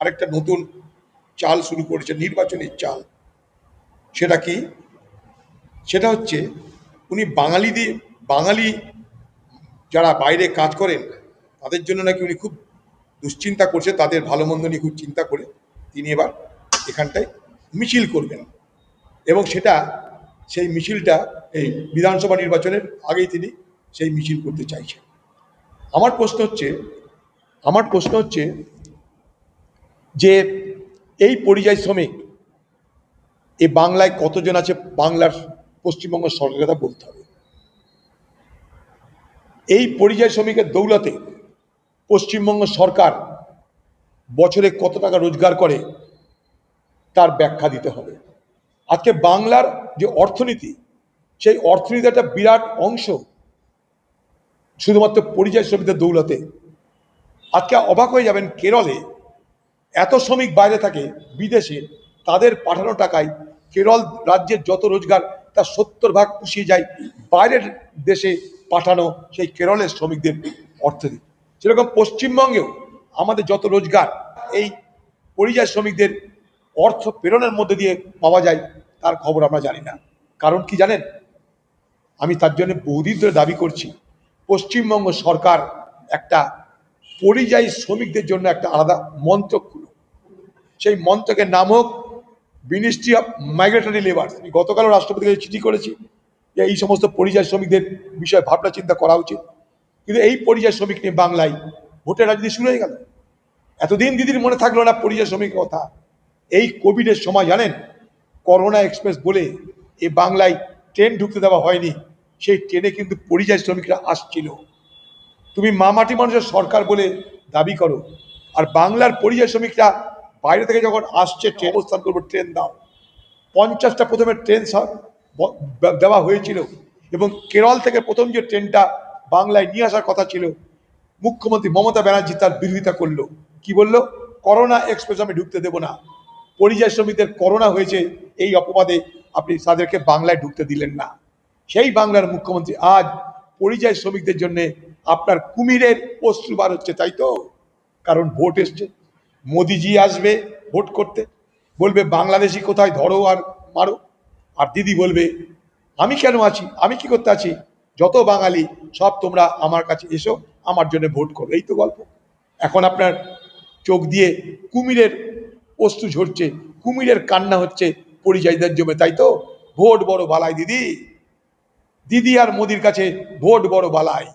আরেকটা নতুন চাল শুরু করেছে নির্বাচনের চাল। সেটা কি? সেটা হচ্ছে উনি বাঙালি দিয়ে বাঙালি যারা বাইরে কাজ করেন, তাদের জন্য নাকি উনি খুব দুশ্চিন্তা করছে, তাদের ভালো মন্দ নিয়ে খুব চিন্তা করে তিনি এবার এখানটায় মিছিল করবেন। এবং সেটা, সেই মিছিলটা এই বিধানসভা নির্বাচনের আগেই তিনি সেই মিছিল করতে চাইছেন। আমার প্রশ্ন হচ্ছে, আমার প্রশ্ন হচ্ছে যে এই পরিযায়ী শ্রমিক, এ বাংলায় কতজন আছে বাংলার পশ্চিমবঙ্গ সরকারের কথা বলতে হবে। এই পরিযায়ী শ্রমিকের দৌলতে পশ্চিমবঙ্গ সরকার বছরে কত টাকা রোজগার করে তার ব্যাখ্যা দিতে হবে। আজকে বাংলার যে অর্থনীতি, সেই অর্থনীতির একটা বিরাট অংশ শুধুমাত্র পরিযায়ী শ্রমিকদের দৌলতে। আজকে অবাক হয়ে যাবেন কেরলে এত শ্রমিক বাইরে থাকে বিদেশে, তাদের পাঠানো টাকায় কেরল রাজ্যের যত রোজগার তার সত্তর ভাগ পুষিয়ে যায় বাইরের দেশে পাঠানো সেই কেরলের শ্রমিকদের অর্থনীতি সেরকম পশ্চিমবঙ্গেও আমাদের যত রোজগার, এই পরিযায়ী শ্রমিকদের অর্থ প্রেরণের মধ্যে দিয়ে পাওয়া যায়, তার খবর আমরা জানি না। কারণ কি জানেন? আমি তার জন্য বহুদিন ধরে দাবি করছি, পশ্চিমবঙ্গ সরকার একটা পরিযায়ী শ্রমিকদের জন্য একটা আলাদা মন্ত্রক খুলো। সেই মন্ত্রকের নাম হোক মিনিস্ট্রি অফ মাইগ্রেটরি লেবার আমি গতকালও রাষ্ট্রপতিকে চিঠি করেছি যে এই সমস্ত পরিযায়ী শ্রমিকদের বিষয়ে ভাবনা চিন্তা করা উচিত। কিন্তু এই পরিযায়ী শ্রমিক নিয়ে বাংলায় ভোটের রাজনীতি শুরু হয়ে গেল। এতদিন দিদির মনে থাকল না পরিযায়ী শ্রমিকের কথা। এই কোভিডের সময় জানেন করোনা এক্সপ্রেস বলে এই বাংলায় ট্রেন ঢুকতে দেওয়া হয়নি। সেই ট্রেনে কিন্তু পরিযায়ী শ্রমিকরা আসছিল। তুমি মামাটি মানুষের সরকার বলে দাবি করো। আর বাংলার পরিযায়ী শ্রমিকরা বাইরে থেকে যখন আসছে, ট্রেন অবস্থান করব, ট্রেন দাও। পঞ্চাশটা প্রথমে ট্রেন দেওয়া হয়েছিল এবং কেরল থেকে প্রথম যে ট্রেনটা বাংলায় নিয়ে আসার কথা ছিল, মুখ্যমন্ত্রী মমতা ব্যানার্জি তার বিরোধিতা করল। কি বলল? করোনা এক্সপ্রেস আমি ঢুকতে দেবো না। পরিযায়ী শ্রমিকদের করোনা হয়েছে, এই অপবাদে আপনি তাদেরকে বাংলায় ঢুকতে দিলেন না। সেই বাংলার মুখ্যমন্ত্রী আজ পরিযায়ী শ্রমিকদের জন্য আপনার কুমিরের অশ্রু বার হচ্ছে, তাই তো? কারণ ভোট এসছে। মোদিজি আসবে ভোট করতে। বলবে, বাংলাদেশি কোথায়? ধরো আর মারো। আর দিদি বলবে, আমি কেন আছি? আমি কি করতে আছি? যত বাঙালি, সব তোমরা আমার কাছে এসো, আমার জন্য ভোট করো। এই তো গল্প। এখন আপনার চোখ দিয়ে কুমিরের অস্ত্র ঝরছে, কুমিরের কান্না হচ্ছে পরিযায়ীদের জমে, তাই তো? ভোট বড় বালাই, দিদি। দিদি আর মোদির কাছে ভোট বড় বালাই।